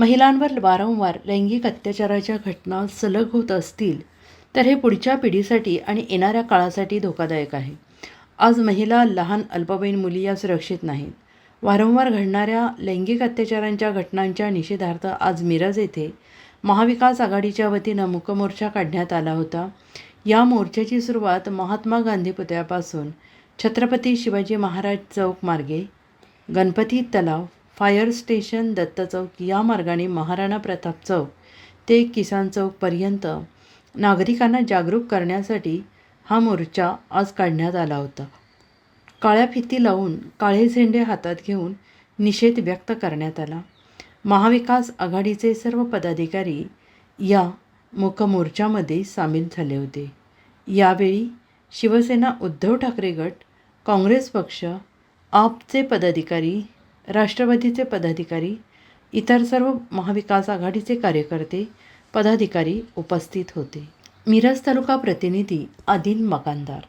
महिलांवर वारंवार लैंगिक अत्याचाराच्या घटना सलग होत असतील तर हे पुढच्या पिढीसाठी आणि येणाऱ्या काळासाठी धोकादायक आहे. आज महिला लहान अल्पवयीन मुली या सुरक्षित नाहीत. वारंवार घडणाऱ्या लैंगिक अत्याचारांच्या घटनांच्या निषेधार्थ आज मिरज येथे महाविकास आघाडीच्या वतीनं मुकमोर्चा काढण्यात आला होता. या मोर्चाची सुरुवात महात्मा गांधी पुतळ्यापासून छत्रपती शिवाजी महाराज चौक मार्गे गणपती तलाव फायर स्टेशन दत्त चौक या मार्गाने महाराणा प्रताप चौक ते किसान चौकपर्यंत नागरिकांना जागरूक करण्यासाठी हा मोर्चा आज काढण्यात आला होता. काळ्या फिती लावून काळे झेंडे हातात घेऊन निषेध व्यक्त करण्यात आला. महाविकास आघाडीचे सर्व पदाधिकारी या मूकमोर्चामध्ये सामील झाले होते. यावेळी शिवसेना उद्धव ठाकरे गट काँग्रेस पक्ष आपचे पदाधिकारी राष्ट्रवादीचे पदाधिकारी इतर सर्व महाविकास आघाडीचे कार्यकर्ते पदाधिकारी उपस्थित होते. मिरज तालुका प्रतिनिधी आदिल मकानदार